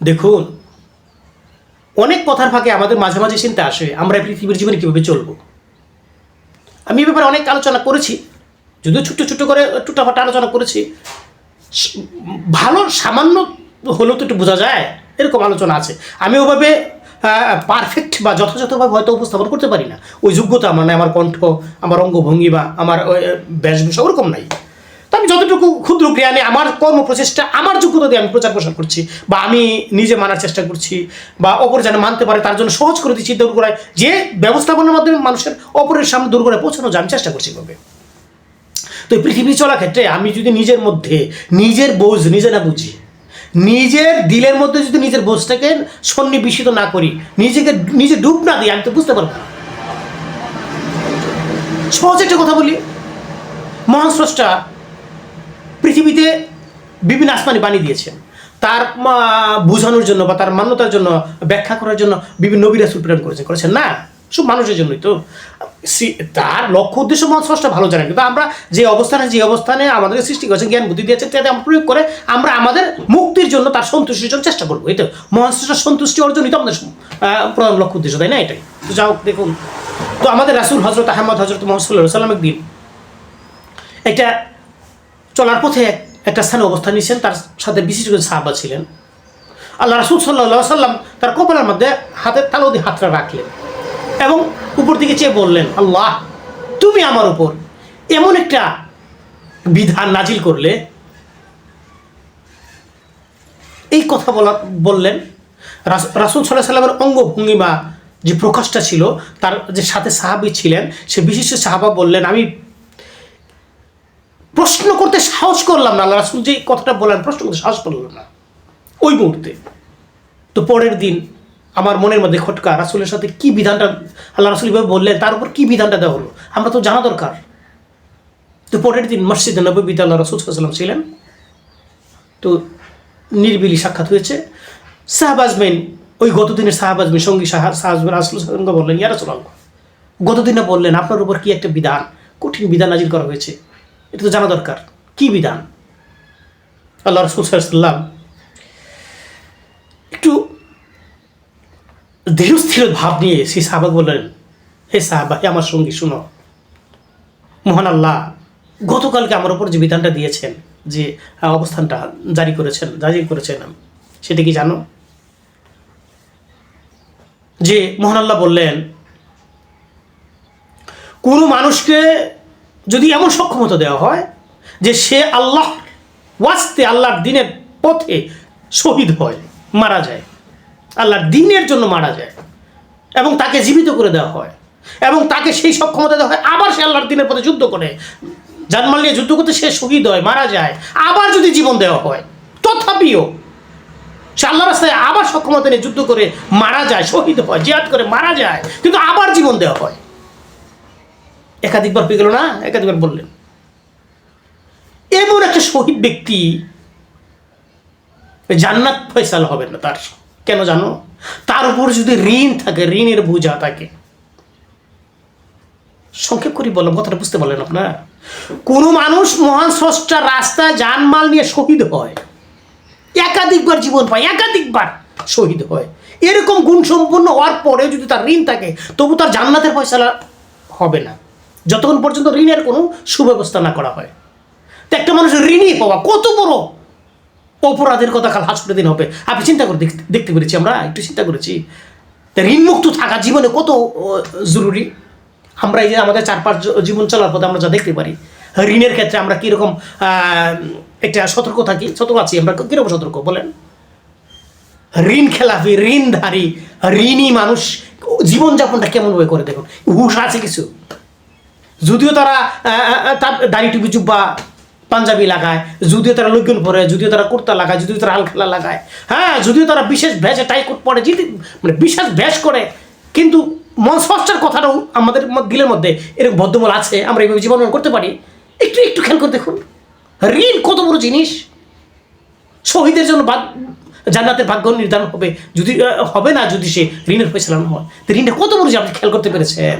দেখুন, অনেক কথার ফাঁকে আমাদের মাঝে মাঝে চিন্তা আসে, আমরা পৃথিবীর জীবনে কীভাবে চলবো। আমি এ ব্যাপারে অনেক আলোচনা করেছি, যদিও ছোট্ট ছোট্ট করে টুটাফাটা আলোচনা করেছি। ভালো সামান্য হলেও তো একটু বোঝা যায়, এরকম আলোচনা আছে। আমি ওভাবে পারফেক্ট বা যথাযথভাবে হয়তো উপস্থাপন করতে পারি না। ওই যোগ্যতা আমার নাই, আমার কণ্ঠ, আমার অঙ্গভঙ্গি বা আমার বেশভূষা ওরকম নাই। আমি যতটুকু ক্ষুদ্র জ্ঞানে আমার কর্ম প্রচেষ্টা আমার যোগ্যতা দিয়ে আমি প্রচার প্রসার করছি বা আমি নিজে মানার চেষ্টা করছি বা অপর যেন মানতে পারে তার জন্য সহজ করে দিচ্ছি দূর করায়, যে ব্যবস্থাপনার মাধ্যমে মানুষের অপরের সামনে দূর করে পৌঁছানো যায় আমি চেষ্টা করছি এভাবে। তো এই পৃথিবী চলা ক্ষেত্রে আমি যদি নিজের মধ্যে নিজের বোঝ নিজে না বুঝি, নিজের দিলের মধ্যে যদি নিজের বোঝটাকে সন্নিবেশিত না করি, নিজেকে নিজে ডুব না দিই, আমি তো বুঝতে পারব না। সহজ একটা কথা বলি, মহান স্রষ্টা পৃথিবীতে বিভিন্ন আসমানি বানিয়ে দিয়েছেন। তার বোঝানোর জন্য বা তার মান্যতার জন্য, ব্যাখ্যা করার জন্য বিভিন্ন নবীরা প্রেরণ করেছেন করেছেন না। সব মানুষের জন্যই তো। তার লক্ষ্য, উদ্দেশ্য মহান স্রষ্টা ভালো জানেন, কিন্তু আমরা যে অবস্থানে যে অবস্থানে আমাদের সৃষ্টি করেছেন, জ্ঞান, বুদ্ধি দিয়েছে তাতে আমরা প্রয়োগ করে আমরা আমাদের মুক্তির জন্য তার সন্তুষ্টির জন্য চেষ্টা করব, এই তো। মহান সন্তুষ্টি অর্জনই তো আমাদের প্রধান লক্ষ্য, উদ্দেশ্য, তাই না এটাই? তো যাও, দেখুন। তো আমাদের রাসুল হজরত আহমদ হজরত মোহাম্মদ সাল্লাহ সাল্লাম একদিন একটা চলার পথে একটা স্থানে অবস্থান নিয়েছেন, তার সাথে বিশেষ করে সাহাবা ছিলেন। আল্লাহ রাসুল সাল্লাহ সাল্লাম তার কপালের মধ্যে হাতের তালু দিয়ে হাতটা রাখলেন এবং উপর দিকে চেয়ে বললেন, আল্লাহ, তুমি আমার উপর এমন একটা বিধান নাজিল করলে। এই কথা বলা, বললেন, রাস- রাসুল সাল্লাহ সাল্লামের অঙ্গভঙ্গিমা যে প্রকাশটা ছিল, তার যে সাথে সাহাবি ছিলেন, সে বিশিষ্ট সাহাবা বললেন, আমি প্রশ্ন করতে সাহস করলাম না, আল্লাহ রাসুল যে কথাটা বললেন, প্রশ্ন করতে সাহস করলাম না। ওই মুহূর্তে, তো পরের দিন আমার মনের মধ্যে খটকা, রাসুলের সাথে কি বিধানটা, আল্লাহ রাসুল এভাবে বললেন, তার উপর কি বিধানটা দেওয়া হলো, আমরা তো জানা দরকার। তো পরের দিন মসজিদে নবীতে আল্লাহ রাসুল সাল্লাম ছিলেন। তো নির্বিলি সাক্ষাৎ হয়েছে। শাহবাজমেন ওই গতদিনের শাহবাজমেন সঙ্গী শাহ শাহবাজমেন রাসুল সাল্লামকে বললেন, ইয়া রাসুল আল্লাহ গতদিনে বললেন, আপনার উপর কি একটা বিধান, কঠিন বিধান নাজিল করা হয়েছে? এটা তো জানা দরকার। কি বিধান? আল্লাহ রসুল সাল্লাম একটু ধীরস্থির ভাব নিয়ে সেই সাহাবাক বললেন, হে সাহাবা হে আমার সঙ্গী, শুনো। মহান আল্লাহ, গতকালকে আমার ওপর যে বিধানটা দিয়েছেন, যে অবস্থানটা জারি করেছেন জারি করেছেন, সেটা কি জানো? যে মহান আল্লাহ বললেন, কোনো মানুষকে যদি এমন সক্ষমতা দেওয়া হয় যে সে আল্লাহ ওয়াস্তে আল্লাহর দিনের পথে শহীদ হয়, মারা যায়, আল্লাহর দিনের জন্য মারা যায়, এবং তাকে জীবিত করে দেওয়া হয়, এবং তাকে সেই সক্ষমতা দেওয়া হয়, আবার সে আল্লাহর দিনের পথে যুদ্ধ করে। জানমাল নিয়ে যুদ্ধ করতে সে শহীদ হয়, মারা যায়, আবার যদি জীবন দেওয়া হয়, তথাপিও সে আল্লাহ রাস্তায় আবার সক্ষমতা নিয়ে যুদ্ধ করে মারা যায়, শহীদ হয় জিয়াদ করে মারা যায়, কিন্তু আবার জীবন দেওয়া হয়। একাধিকবার পেয়ে গেল না, একাধিকবার বললেন। এমন একটা শহীদ ব্যক্তি জান্নাত ফয়সাল হবে না তার। কেন জানো? তার উপর যদি ঋণ থাকে, ঋণের বোঝা থাকে। সংক্ষেপ করি বললাম, কথাটা বুঝতে পারলেন আপনার? কোনো মানুষ মহান স্রষ্টার রাস্তায় জানমাল নিয়ে শহীদ হয়। একাধিকবার জীবন পায়, একাধিকবার শহীদ হয়। এরকম গুণ সম্পন্ন হওয়ার পরেও যদি তার ঋণ থাকে, তবু তার জান্নাতের ফয়সালা হবে না। যতক্ষণ পর্যন্ত ঋণের কোনো সুব্যবস্থা না করা হয়। তো একটা মানুষের ঋণই পাওয়া কত বড় অপরাধের কথা কাল হাসপাতাল দিন হবে। আপনি চিন্তা করে দেখতে পেরেছি আমরা, একটু চিন্তা করেছি। ঋণমুক্ত থাকা জীবনে কত জরুরি? আমরা এই যে আমাদের চারপাশ জ- জীবন চলার পথে আমরা যা দেখতে পারি, ঋণের ক্ষেত্রে আমরা কীরকম একটা সতর্ক থাকি? সতর্ক আছি, আমরা কীরকম সতর্ক বলেন? ঋণ খেলাফি, ঋণধারী, ঋণী মানুষ জীবনযাপনটা কেমনভাবে করে দেখুন? হুশ আছে কিছু? যদিও তারা তার দাড়ি টুপি জুব্বা পাঞ্জাবি লাগায়, যদিও তারা লুকিন পরে, যদিও তারা কুর্তা লাগায়, যদিও তারা আলখেলা লাগায় হ্যাঁ যদিও তারা বিশেষ ভ্যাসে টাই কোট পরে, যদি মানে বিশেষ ভ্যাস করে, কিন্তু মন স্পষ্টের কথাটাও আমাদের দিলের মধ্যে এরকম বদ্ধমূল আছে, আমরা এইভাবে জীবন করতে পারি। একটু একটু খেয়াল করে দেখুন। ঋণ কত বড় জিনিস? শহীদের জন্য জান্নাতের ভাগ্য নির্ধারণ হবে। যদি হবে না যদি সে ঋণের ফেসলা হয়। তো ঋণটা কত বড় যে আপনি খেয়াল করতে পেরেছেন?